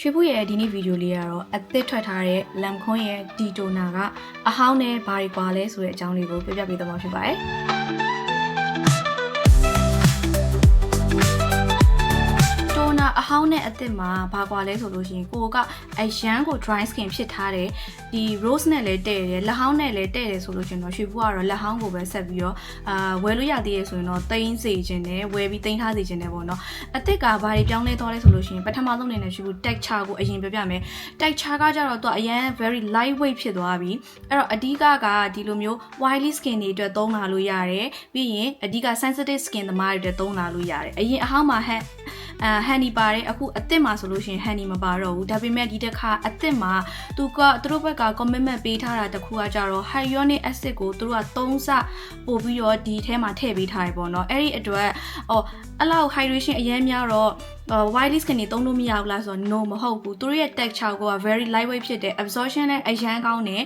ရွှေဘူးရဲ့ဒီနေ့ဗီဒီယိုလေးကတော့အသစ်ထွက်ထားတဲ့လမ်ခွန်းရဲ့ဒီတိုနာကအဟောင်းနဲ့ဘာတွေကွာလဲဆိုတဲ့အကြောင်းလေးကိုပြပြပေးသွားမှာဖြစ်ပါတယ်။ တိုနာအဟောင်းနဲ့အသစ်မှာဘာကွာလဲဆိုလို့ရှိရင်ကိုကအရန်ကို dry skin ဖြစ်ထားတယ်ဒီ rose နဲ့လည်းတဲ့တယ်လက်ဟောင်းနဲ့လည်းတဲ့တယ်ဆိုလို့ရှိရင်တော့ရွှေဘူးကတော့လက်ဟောင်းကိုပဲဆက်ပြီးတော့အာဝယ်လို့ရသေးရဆိုရင်တော့တိန်းစေခြင်းနဲ့ဝယ်ပြီးတိန်းထားစေခြင်းနဲ့ပေါ့နော်အသစ်ကဘာတွေပြောင်းလဲသွားလဲဆိုလို့ရှိရင်ပထမဆုံးအနေနဲ့ရွှေဘူး texture ကိုအရင်ပြောပြမယ် texture ကကြတော့သူကအရန် very light weight ဖြစ်သွားပြီအဲ့တော့အဓိကကဒီလိုမျိုး oily skin တွေအတွက်သုံးလာလို့ရတယ်ပြီးရင်အဓိက sensitive skin သမားတွေအတွက်သုံးလာလို့ရတယ်အရင်အဟောင်းမှာဟန် အာဟန်နီပါတယ်အခုအသစ်မှာဆိုလို့ရှိရင်ဟန်နီမပါတော့ဘူးဒါပေမဲ့ဒီတစ်ခါအသစ်မှာသူကသူတို့ဘက်က commitment ပေးထားတာတစ်ခုကကြတော့ hyaluronic acid ကိုသူတို့က3ဆပို့ပြီးတော့ဒီထဲမှာထည့်ပေးထားတယ်ပေါ့နော်အဲ့ဒီအတွက်အော်အဲ့လောက် hydration အရင်များတော့ white skin တွေသုံးလို့မရဘူးလားဆိုတော့ no မဟုတ်ဘူးသူတို့ရဲ့ texture က very lightweight ဖြစ်တယ် absorption လည်းအရန်ကောင်းတယ်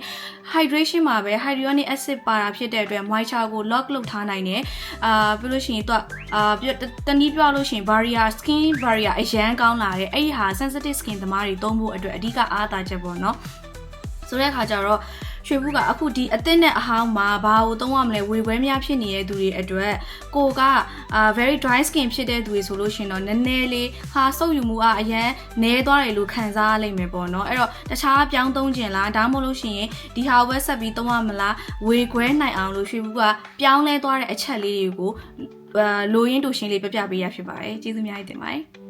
hydration မှာပဲ hyaluronic acid ပါတာဖြစ်တဲ့အတွက် moisture ကို lock လုပ်ထားနိုင်တယ်အာပြီးလို့ရှိရင်သူကအာပြီးတော့တနည်းပြောလို့ရှိရင် barrier skin barrier အရန်ကောင်းလာတယ်အဲ့ဒီဟာ sensitive skin သမားတွေသုံးဖို့အတွက်အဓိကအားသာချက်ပေါ့နော်ဆိုတဲ့အခါကျတော့ ရွှေဘူးကအခုဒီအသစ်နဲ့အဟောင်းမှာဘာကိုသုံးရမလဲဝေခွဲများဖြစ်နေတဲ့သူတွေအတွက်ကိုကအာ very dry skin ဖြစ်တဲ့သူတွေဆိုလို့ရှိရင်တော့နည်းနည်းလေးဟာစုပ်ယူမှုကအရန်နဲသွားတယ်လို့ခံစားရလိမ့်မယ်ပေါ့နော်အဲ့တော့တခြားပြောင်းသုံးခြင်းလားဒါမှမဟုတ်လို့ရှိရင်ဒီဟာဝက်ဆက်ပြီးသုံးရမလားဝေခွဲနိုင်အောင်လို့ရွှေဘူးကပြောင်းလဲသွားတဲ့အချက်လေးတွေကိုအာလိုရင်းတူရှင်းလေးပြပြပေးရဖြစ်ပါတယ်ကျေးဇူးများတင်ပါတယ်